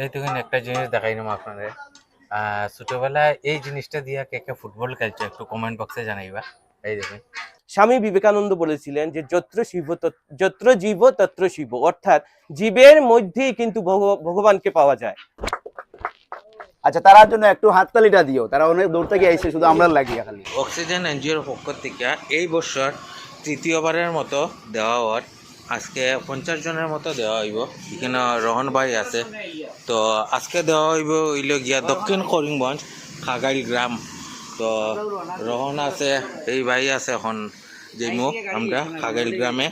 এই দেখুন একটা জিনিস দেখাই দেখাইলাম আপনাদের আহ, ছোটবেলায় এই জিনিসটা দিয়া কে কে ফুটবল খেলছে একটু কমেন্ট বক্সে জানাইবা। এই দেখুন। স্বামী বিবেকানন্দ বলেছিলেন যে যত্র শিব তত- যত্র জীব তত্র শিব। অর্থাৎ জীবের মধ্যেই কিন্তু ভগ- ভগবানকে পাওয়া যায়। আচ্ছা তারার জন্য একটু হাততালিটা দিও। তারা অনেক দূর থেকে আইসে শুধু আমরা লাগিয়ে খালি। অক্সিজেন এনজিওর পক্ষ থেকে এই বছর তৃতীয়বারের মতো দেওয়া হওয়ার আজকে পঞ্চাশ জনের মতো দেওয়া হইব। এখানে রহন ভাই আছে। তো আজকে দেওয়া হইব হইল গিয়া দক্ষিণ করিমগঞ্জ খাগাড়ি গ্রাম। তো রহন আছে, এই ভাই আছে এখন যেমু আমরা খাগাড়ি গ্রামে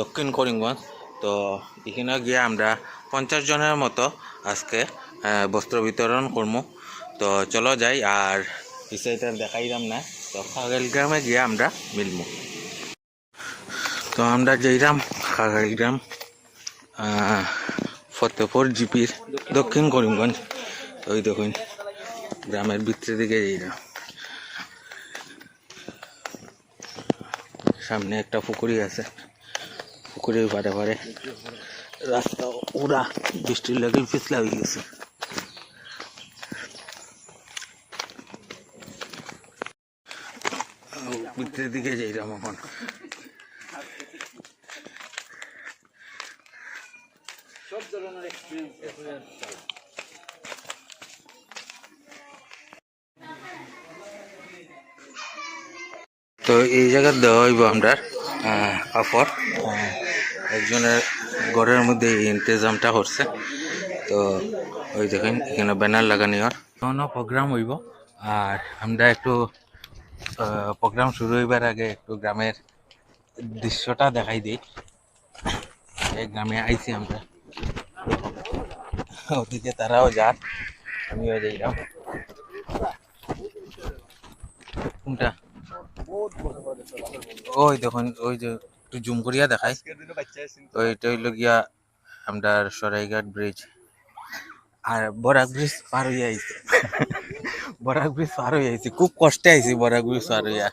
দক্ষিণ করিমগঞ্জ। তো এখানে গিয়ে আমরা পঞ্চাশ জনের মতো আজকে বস্ত্র বিতরণ করব তো চলো যাই, আর বিষয়টা দেখাইলাম না। তো খাগাইল গ্রামে গিয়ে আমরা মিলবো তো আমরা যাইলাম খাগাইল গ্রাম ফতেপুর, জিপির, দক্ষিণ করিমগঞ্জ, ওই দেখুন, গ্রামের ভিতরের দিকে যাইলাম সামনে একটা পুকুরি আছে, পুকুরের পারে পারে রাস্তা উড়া, বৃষ্টির লাগে পিছলা হয়ে গেছে। ভিতরের দিকে যাইলাম এখন। তো এই জায়গা দেওয়া হইব আমরা আহ, একজনের ঘরের মধ্যে এই ইন্তজামটা করছে তো ওই দেখেন এখানে ব্যানার লাগানি হয় কোনো প্রোগ্রাম হইব আর আমরা একটু প্রোগ্রাম শুরু হইবার আগে একটু গ্রামের দৃশ্যটা দেখাই দিই। এই গ্রামে আইছি আমরা। ওদিকে তারাও যান আমিও যাইলাম কোনটা? ওই দেখুন, ওই যে একটু জুম করিয়া দেখাই। ওইটা হইল গিয়া আমরা সরাইঘাট ব্রিজ। আর বরাক ব্রিজ পার হইয়া আইছে। বরাক ব্রিজ পার হইয়া আইছে। খুব কষ্টে আইছি বরাক ব্রিজ পার হইয়া।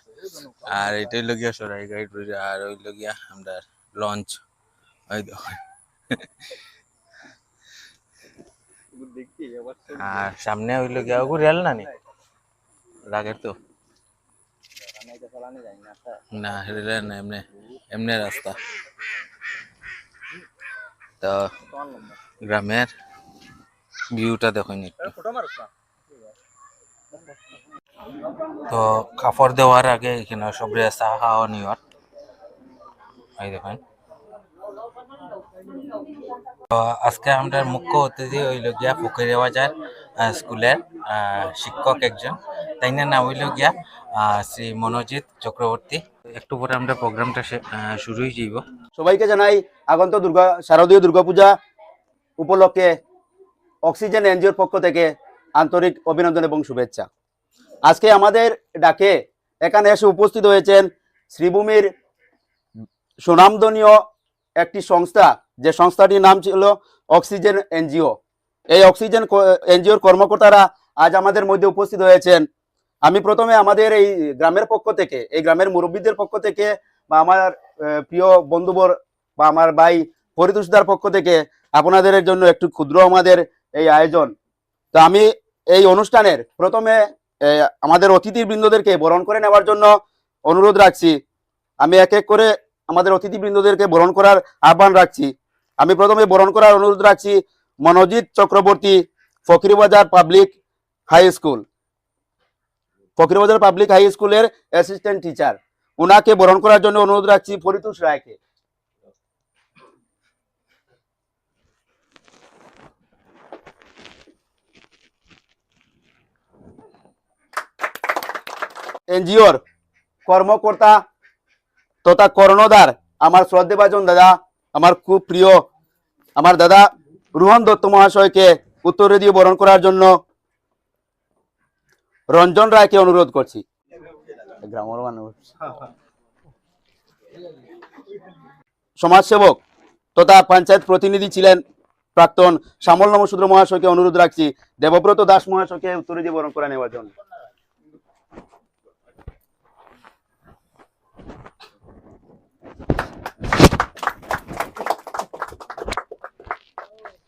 আর এটা হইল গিয়া সরাইঘাট ব্রিজ। আর হইল গিয়া আমরা লঞ্চ। ওই দেখুন। আর সামনে হইল গিয়া ওগু রেল না নি? লাগের তো। না রেলের না, এমনি এমনি রাস্তা। তো গ্রামের ভিউটা দেখুন তো কাপড় দেওয়ার আগে এখানে সবরে চা খাওয়া নিওয়ার এই দেখুন। আজকে আমরা মুখ্য অতিথি হইল গিয়া পুকুরে বাজার স্কুলের শিক্ষক একজন। তাই না নাম হইল গিয়া শ্রী মনোজিৎ চক্রবর্তী একটু পরে আমরা প্রোগ্রামটা শুরু হয়ে যাইব সবাইকে জানাই, আগন্ত দুর্গা, শারদীয় দুর্গাপূজা উপলক্ষে অক্সিজেন এনজিওর পক্ষ থেকে আন্তরিক অভিনন্দন এবং শুভেচ্ছা। আজকে আমাদের ডাকে এখানে এসে উপস্থিত হয়েছেন শ্রীভূমির সুনামধনীয় একটি সংস্থা, যে সংস্থাটির নাম ছিল অক্সিজেন এনজিও। এই অক্সিজেন এনজিওর কর্মকর্তারা আজ আমাদের মধ্যে উপস্থিত হয়েছেন। আমি প্রথমে আমাদের এই গ্রামের পক্ষ থেকে, এই গ্রামের মুরব্বীদের পক্ষ থেকে বা আমার প্রিয় বন্ধুবর বা আমার ভাই পরিতোষদার পক্ষ থেকে আপনাদের জন্য একটু ক্ষুদ্র আমাদের এই আয়োজন। তো আমি এই অনুষ্ঠানের প্রথমে আমাদের অতিথিবৃন্দদেরকে বরণ করে নেওয়ার জন্য অনুরোধ রাখছি। আমি এক এক করে আমাদের অতিথিবৃন্দদেরকে বরণ করার আহ্বান রাখছি। আমি প্রথমে বরণ করার অনুরোধ রাখছি Manojit Chakraborty Fakirbazar public high school. Fakirbazar public high স্কুলের অ্যাসিস্ট্যান্ট টিচার। ওনাকে বরণ করার জন্য অনুরোধ রাখছি পরিতোষ রায়কে। এনজিওর কর্মকর্তা তথা কর্ণধার, আমার শ্রদ্ধেভাজন দাদা, আমার খুব প্রিয়, আমার দাদা রোহন দত্ত মহাশয়কে উত্তরে দিয়ে বরণ করার জন্য রঞ্জন রায়কে অনুরোধ করছি। গ্রামের সমাজসেবক তথা পঞ্চায়েত প্রতিনিধি ছিলেন প্রাক্তন শ্যামল নমসূদ্র মহাশয়কে অনুরোধ রাখছি। দেবব্রত দাস মহাশয়কে উত্তরে দিয়ে বরণ করে নেওয়ার জন্য।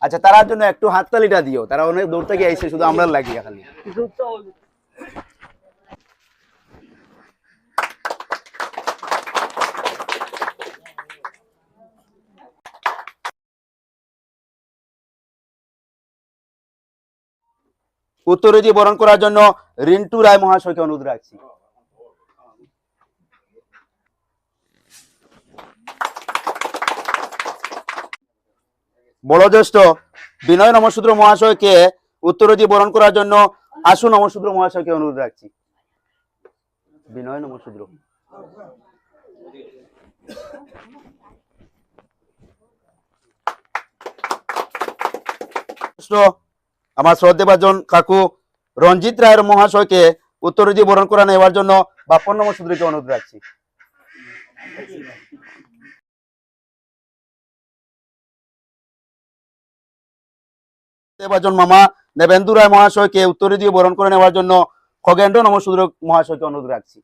আচ্ছা তার জন্য একটু হাততালিটা দিও। তারা অনেক দূর থেকে এসে শুধু আমরা লাগিয়ে খালি উত্তরে দিয়ে বরণ করার জন্য রিন্টু রায় মহাশয়কে অনুরোধ রাখছি। বড়জ্যেষ্ঠ বিনয় নমশূদ্র মহাশয়কে উত্তরে দিয়ে বরণ করার জন্য আশু নমশূদ্র মহাশয়কে অনুরোধ রাখছি। বিনয় নমশূদ্র আমার শ্রদ্ধেভাজন কাকু রঞ্জিত রায়ের মহাশয়কে উত্তর দিয়ে বরণ করা নেওয়ার জন্য বাপন নমশূদ্রকে অনুরোধ রাখছি। শ্রদ্ধেভাজন মামা দেবেন্দু রায় মহাশয়কে উত্তরে দিয়ে বরণ করে নেওয়ার জন্য খগেন্দ্র নমশূদ্র মহাশয়কে অনুরোধ রাখছি।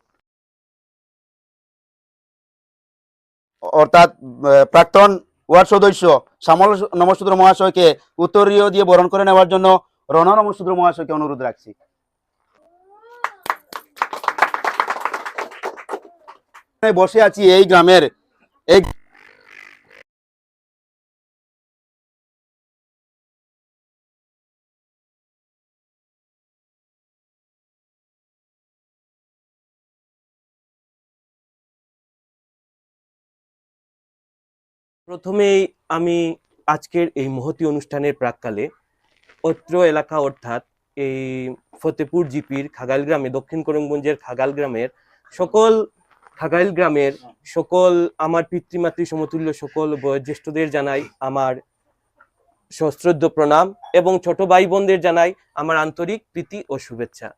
অর্থাৎ প্রাক্তন ওয়ার্ড সদস্য শ্যামল নমশূদ্র মহাশয়কে উত্তরীয় দিয়ে বরণ করে নেওয়ার জন্য রণ নমশূদ্র মহাশয়কে অনুরোধ রাখছি। বসে আছি এই গ্রামের এই প্রথমেই আমি আজকের এই মহতি অনুষ্ঠানের প্রাককালে অত্র এলাকা অর্থাৎ এই ফতেপুর জিপির খাগাইল গ্রামে, দক্ষিণ করিমগঞ্জের খাগাল গ্রামের সকল খাগাইল গ্রামের সকল আমার পিতৃমাতৃ সমতুল্য সকল বয়োজ্যেষ্ঠদের জানাই আমার সশ্রদ্ধ প্রণাম এবং ছোট ভাই বোনদের জানাই আমার আন্তরিক প্রীতি ও শুভেচ্ছা।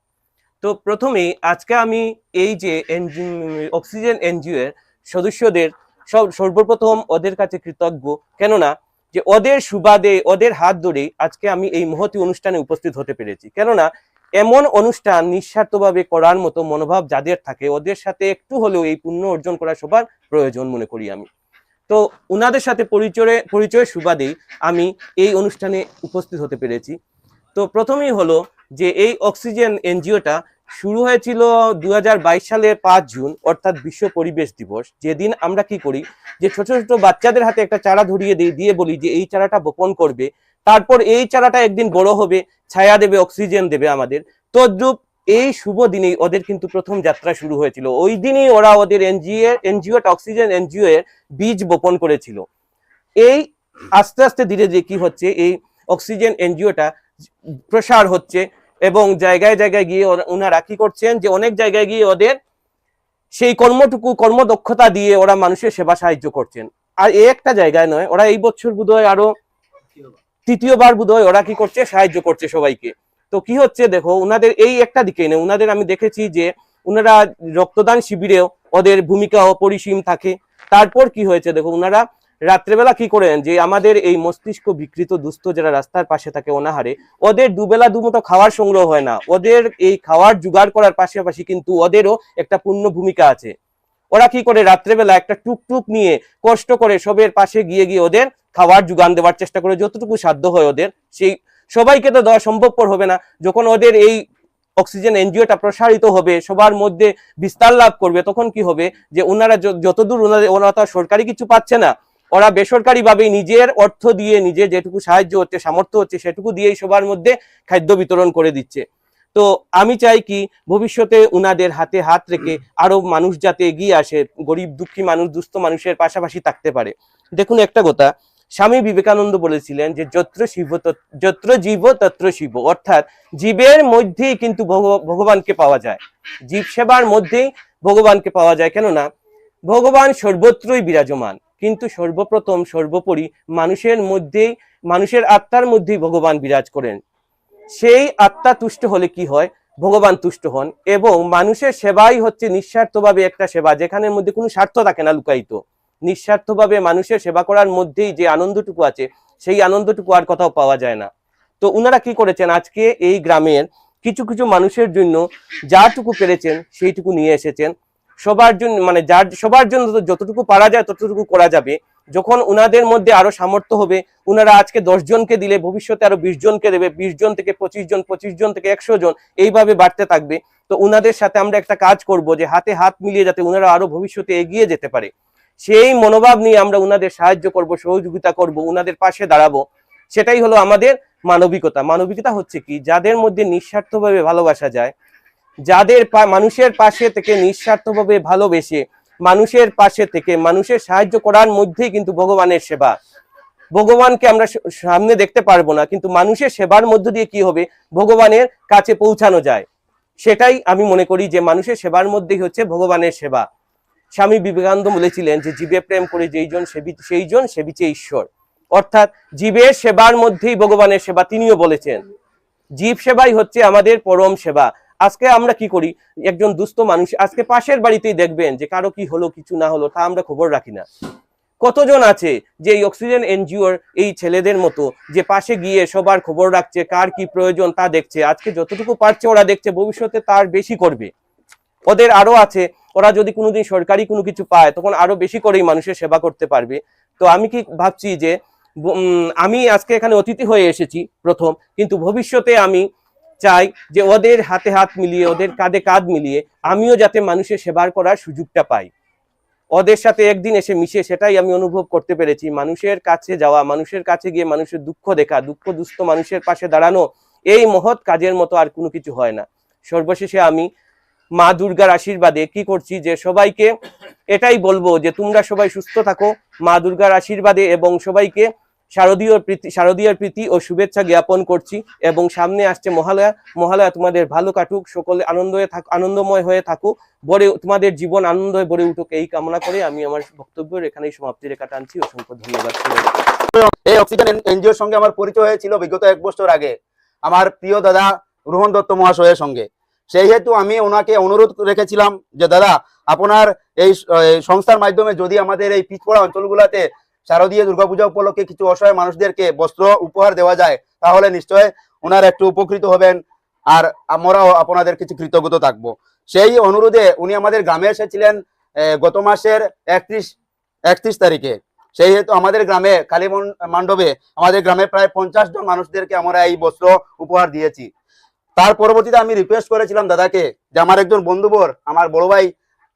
তো প্রথমেই আজকে আমি এই যে অক্সিজেন এনজিও এর সদস্যদের সব সর্বপ্রথম ওদের কাছে কৃতজ্ঞ। কেননা যে ওদের সুবাদে, ওদের হাত ধরে আজকে আমি এই মহতি অনুষ্ঠানে উপস্থিত হতে পেরেছি। কেননা এমন অনুষ্ঠান নিঃস্বার্থভাবে করার মতো মনোভাব যাদের থাকে, ওদের সাথে একটু হলেও এই পুণ্য অর্জন করা সবার প্রয়োজন মনে করি আমি। তো উনাদের সাথে পরিচয়ে পরিচয় সুবাদেই আমি এই অনুষ্ঠানে উপস্থিত হতে পেরেছি। তো প্রথমেই হলো যে এই অক্সিজেন এনজিওটা শুরু হয়েছিল দু হাজার বাইশ সালের পাঁচ জুন, অর্থাৎ বিশ্ব পরিবেশ দিবস। যেদিন আমরা কি করি, যে ছোট ছোট বাচ্চাদের হাতে একটা চারা ধরিয়ে দিই দিয়ে বলি যে, এই চারাটা বপন করবে। তারপর এই চারাটা একদিন বড় হবে, ছায়া দেবে, অক্সিজেন দেবে আমাদের। তদ্রুপ এই শুভ দিনেই ওদের কিন্তু প্রথম যাত্রা শুরু হয়েছিল। ওই দিনেই ওরা ওদের এনজিও এনজিও, অক্সিজেন এনজিও এর বীজ বপন করেছিল। এই আস্তে আস্তে ধীরে ধীরে কি হচ্ছে, এই অক্সিজেন এনজিওটা প্রসার হচ্ছে। এবং জায়গায় জায়গায় গিয়ে ওনারা কি করছেন যে অনেক জায়গায় গিয়ে ওদের সেই কর্মটুকু, কর্মদক্ষতা দিয়ে ওরা মানুষের সেবা সাহায্য করছেন। আর এই একটা জায়গায় নয়, ওরা এই বছর বোধহয় আরও তৃতীয়বার বোধহয় ওরা কি করছে, সাহায্য করছে সবাইকে। তো কি হচ্ছে দেখো, উনাদের এই একটা দিকে নেই। উনাদের আমি দেখেছি যে উনারা রক্তদান শিবিরেও ওদের ভূমিকা অপরিসীম থাকে। তারপর কি হয়েছে দেখো, উনারা রাত্রেবেলা কি করেন যে আমাদের এই মস্তিষ্ক বিকৃত, দুস্থ যারা রাস্তার পাশে থাকে অনাহারে, ওদের দুবেলা দুমতো খাওয়ার সংগ্রহ হয় না। ওদের এই খাওয়ার জোগাড় করার পাশাপাশি কিন্তু ওদেরও একটা পূর্ণ ভূমিকা আছে। ওরা কি করে? রাত্রেবেলা একটা টুকটুক নিয়ে কষ্ট করে সবের পাশে গিয়ে গিয়ে ওদের খাওয়ার যোগান দেওয়ার চেষ্টা করে। যতটুকু সাধ্য হয় ওদের, সেই সবাইকে তো দেওয়া সম্ভবপর হবে না। যখন ওদের এই অক্সিজেন এনজিওটা প্রসারিত হবে, সবার মধ্যে বিস্তার লাভ করবে, তখন কি হবে? যে ওনারা যতদূর ওনাদের ওনারা তো সরকারি কিছু পাচ্ছে না। ওরা বেসরকারি ভাবে নিজের অর্থ দিয়ে নিজে যেটুকু সাহায্য হচ্ছে, সামর্থ্য হচ্ছে, সেটুকু দিয়েই সবার মধ্যে খাদ্য বিতরণ করে দিচ্ছে। তো আমি চাই কি ভবিষ্যতে উনাদের হাতে হাত রেখে আরও মানুষ যাতে এগিয়ে আসে, গরিব, দুঃখী মানুষ, দুস্থ মানুষের পাশাপাশি থাকতে পারে। দেখুন একটা কথা, স্বামী বিবেকানন্দ বলেছিলেন যে, যত্র শিব যত্র জীব তত্র শিব। অর্থাৎ জীবের মধ্যেই কিন্তু ভগ- ভগবানকে পাওয়া যায়। জীব সেবার মধ্যেই ভগবানকে পাওয়া যায়। কেননা, ভগবান সর্বত্রই বিরাজমান। কিন্তু সর্বপ্রথম, সর্বোপরি মানুষের মধ্যেই, মানুষের আত্মার মধ্যেই ভগবান বিরাজ করেন। সেই আত্মা তুষ্ট হলে কি হয়? ভগবান তুষ্ট হন এবং মানুষের সেবাই হচ্ছে নিঃস্বার্থভাবে একটা সেবা, যেখানের মধ্যে কোনো স্বার্থ থাকে না লুকায়িত। নিঃস্বার্থভাবে মানুষের সেবা করার মধ্যেই যে আনন্দটুকু আছে, সেই আনন্দটুকু আর কোথাও পাওয়া যায় না। তো উনারা কি করেছেন? আজকে এই গ্রামের কিছু কিছু মানুষের জন্য যাটুকু পেরেছেন, সেইটুকু নিয়ে এসেছেন। সবার জন্য মানে যার, সবার জন্য যতটুকু পারা যায় ততটুকু করা যাবে। যখন উনাদের মধ্যে আরও সামর্থ্য হবে, উনারা আজকে দশ জনকে দিলে, ভবিষ্যতে আরও বিশ জনকে দেবে, বিশ জন থেকে পঁচিশ জন পঁচিশ জন থেকে একশো জন, এইভাবে বাড়তে থাকবে। তো উনাদের সাথে আমরা একটা কাজ করব যে হাতে হাত মিলিয়ে যাতে উনারা আরও ভবিষ্যতে এগিয়ে যেতে পারে। সেই মনোভাব নিয়ে আমরা উনাদের সাহায্য করব, সহযোগিতা করব, উনাদের পাশে দাঁড়াবো। সেটাই হলো আমাদের মানবিকতা। মানবিকতা হচ্ছে কি? যাদের মধ্যে নিঃস্বার্থভাবে ভালোবাসা যায় যাদের মানুষের পাশে থেকে নিঃস্বার্থভাবে ভালোবেসে, মানুষের পাশে থেকে মানুষের সাহায্য করার মধ্যেই কিন্তু ভগবানের সেবা। ভগবানকে আমরা সামনে দেখতে পারব না, কিন্তু মানুষের সেবার মধ্য দিয়ে কি হবে? ভগবানের কাছে পৌঁছানো যায়। সেটাই আমি মনে করি যে মানুষের সেবার মধ্যেই হচ্ছে ভগবানের সেবা। স্বামী বিবেকানন্দ বলেছিলেন যে, জীবে প্রেম করে যেইজন সেবি সেইজন সেবিছে ঈশ্বর। অর্থাৎ জীবের সেবার মধ্যেই ভগবানের সেবা তিনিও বলেছেন। জীব সেবাই হচ্ছে আমাদের পরম সেবা। আজকে আমরা কি করি? একজন দুস্থ মানুষ আজকে পাশের বাড়িতেই দেখবেন যে কারও কি হলো, কিছু না হলো, তা আমরা খবর রাখি না। কতজন আছে যে এই অক্সিজেন এনজিওর এই ছেলেদের মতো যে পাশে গিয়ে সবার খবর রাখছে, কার কি প্রয়োজন তা দেখছে, আজকে যতটুকু পারছে ওরা দেখছে, ভবিষ্যতে তার বেশি করবে। ওদের আরও আছে, ওরা যদি কোনোদিন সরকারি কোনো কিছু পায়, তখন আরও বেশি করেই মানুষের সেবা করতে পারবে। তো আমি কি ভাবছি যে আমি আজকে এখানে অতিথি হয়ে এসেছি প্রথম, কিন্তু ভবিষ্যতে আমি চাই যে ওদের হাতে হাত মিলিয়ে, ওদের কাঁধে কাঁধ মিলিয়ে আমিও যাতে মানুষের সেবার করার সুযোগটা পাই। ওদের সাথে একদিন এসে মিশে সেটাই আমি অনুভব করতে পেরেছি। মানুষের কাছে যাওয়া, মানুষের কাছে গিয়ে মানুষের দুঃখ দেখা, দুঃখ দুস্থ মানুষের পাশে দাঁড়ানো, এই মহৎ কাজের মতো আর কোনো কিছু হয় না। সর্বশেষে আমি মা দুর্গার আশীর্বাদে কি করছি যে সবাইকে এটাই বলব যে তোমরা সবাই সুস্থ থাকো। মা দুর্গার আশীর্বাদে এবং সবাইকে শারদীয় প্রীতি শারদীয় প্রীতি ও শুভেচ্ছা জ্ঞাপন করছি এবং সামনে আসছে মহালয়া। মহালয়া তোমাদের ভালো কাটুক, সকলে আনন্দ হয়ে থাক, আনন্দময় হয়ে থাকো বড়ে তোমাদের জীবন আনন্দ হয়ে ভরে উঠুক এই কামনা করে আমি আমার বক্তব্যের এখানেই সমাপ্তি রেখা টানছি। অসংখ্য ধন্যবাদ। এই অক্সিজেন এনজিওর সঙ্গে আমার পরিচয় হয়েছিল বিগত এক বছর আগে, আমার প্রিয় দাদা রোহন দত্ত মহাশয়ের সঙ্গে। সেই হেতু আমি ওনাকে অনুরোধ রেখেছিলাম যে, দাদা, আপনার এই সংস্থার মাধ্যমে যদি আমাদের এই পিছপড়া অঞ্চলগুলোতে শারদীয় দুর্গাপূজা উপলক্ষে কিছু অসহায় মানুষদেরকে বস্ত্র উপহার দেওয়া যায়, তাহলে নিশ্চয় ওনারা একটু উপকৃত হবেন আর আমরাও আপনাদের কিছু কৃতজ্ঞতা থাকব। সেই অনুরোধে উনি আমাদের গ্রামে এসেছিলেন গত মাসের একত্রিশ একত্রিশ তারিখে। সেই হেতু আমাদের গ্রামে, কালী মণ্ডপে আমাদের গ্রামে প্রায় পঞ্চাশ জন মানুষদেরকে আমরা এই বস্ত্র উপহার দিয়েছি। তার পরবর্তীতে আমি রিকোয়েস্ট করেছিলাম দাদাকে যে আমার একজন বন্ধুবর, আমার বড় ভাই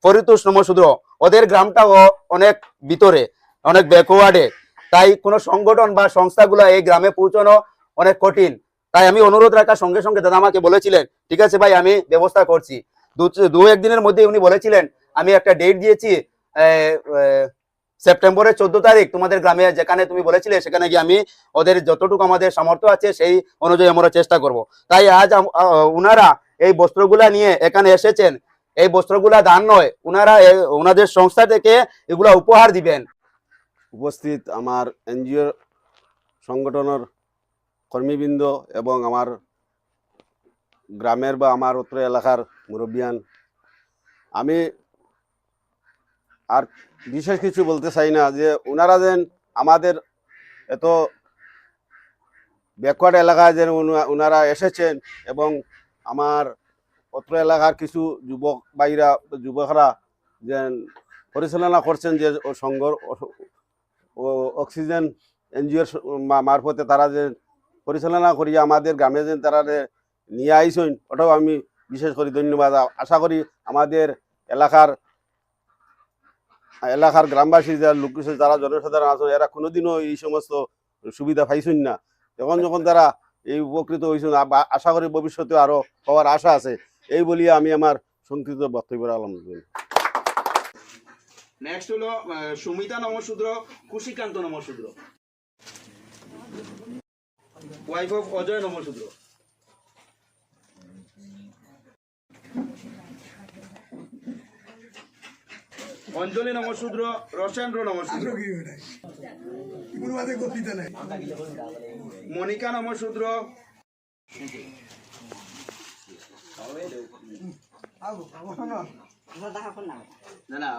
পরিতোষ নমশূদ্র ওদের গ্রামটাও অনেক ভিতরে। অনেক ব্যাকওয়ার্ডে তাই কোনো সংগঠন বা সংস্থাগুলো এই গ্রামে পৌঁছানো অনেক কঠিন। তাই আমি অনুরোধ রাখার সঙ্গে সঙ্গে দাদা আমাকে বলেছিলেন, ঠিক আছে ভাই, আমি ব্যবস্থা করছি। দু- একদিনের মধ্যে উনি বলেছিলেন, আমি একটা ডেট দিয়েছি সেপ্টেম্বরের চোদ্দ তারিখ। তোমাদের গ্রামে যেখানে তুমি বলেছিলে, সেখানে গিয়ে আমি ওদের যতটুকু আমাদের সামর্থ্য আছে, সেই অনুযায়ী আমরা চেষ্টা করব। তাই আজ উনারা এই বস্ত্রগুলা নিয়ে এখানে এসেছেন। এই বস্ত্রগুলা দান নয়, উনারা ওনাদের সংস্থা থেকে এগুলা উপহার দিবেন। উপস্থিত আমার এনজিও সংগঠনের কর্মীবৃন্দ এবং আমার গ্রামের বা আমার অত্র এলাকার মুরব্বিয়ান। আমি আর বিশেষ কিছু বলতে চাই না যে ওনারা যেন আমাদের এত ব্যাকওয়ার্ড এলাকায় যেন ওনারা এসেছেন এবং আমার অত্র এলাকার কিছু যুবক বাইরা যুবকরা যেন পরিচালনা করছেন যে সংঘ অক্সিজেন এনজিওর মারফতে তারা যে পরিচালনা করিয়া আমাদের গ্রামে যে তারা নিয়ে আইসেন ওটাও আমি বিশেষ করে ধন্যবাদ। আশা করি আমাদের এলাকার এলাকার গ্রামবাসী যারা লোক যারা জনসাধারণ আছেন, এরা কোনোদিনও এই সমস্ত সুবিধা পাইছেন না। যখন যখন তারা এই উপকৃত হয়েছেন আশা করি ভবিষ্যতে আরও হওয়ার আশা আছে। এই বলিয়া আমি আমার সংক্ষিপ্ত বক্তব্য আলম নেক্সট হলো সুমিতা নমশূদ্র কুশিকান্ত নমশূদ্র ওয়াইফ অফ অজয় নমশূদ্র অঞ্জলি নমশূদ্র রসেন্দ্র নমশূদ্র মনিকা নমশূদ্র না। না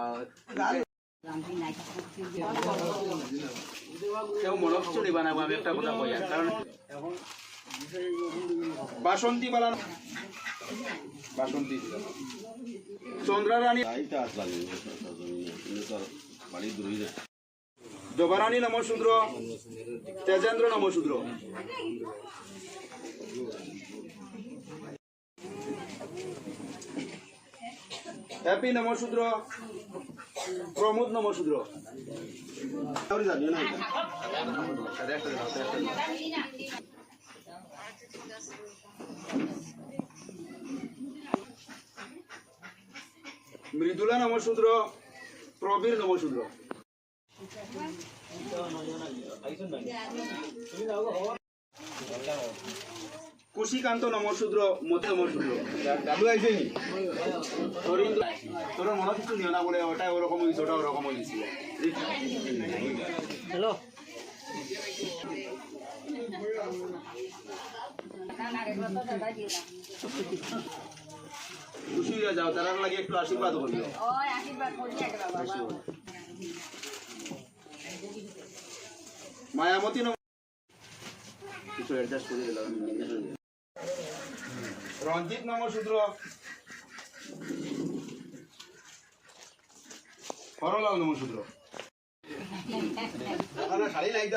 কেউ মনত চলি বানাবো আমি একটা কথা আর, কারণ বাসন্তী বালা বাসন্তী চন্দ্রারানী জবারানী নমশূদ্র তেজেন্দ্র নমশূদ্র। হ্যাপি নমশূদ্র প্রমোদ নমশূদ্র মৃদুলা নমশূদ্র প্রবীর নমশূদ্র কুশিকান্ত নমশূদ্র মতে নমশূদ্র দাদু আইছে নি তোর মনে কিছু নিও না বলে ওটা ওরকম হয়েছে ওটা ওরকম হয়েছে হ্যালো। খুশি হয়ে যাও তারা লাগে একটু আশীর্বাদ করিও। মায়ামতি নম কিছু অ্যাডজাস্ট করে দিলাম। রঞ্জিত নমশূদ্র হরলাল নমশূদ্র শাড়ি নাই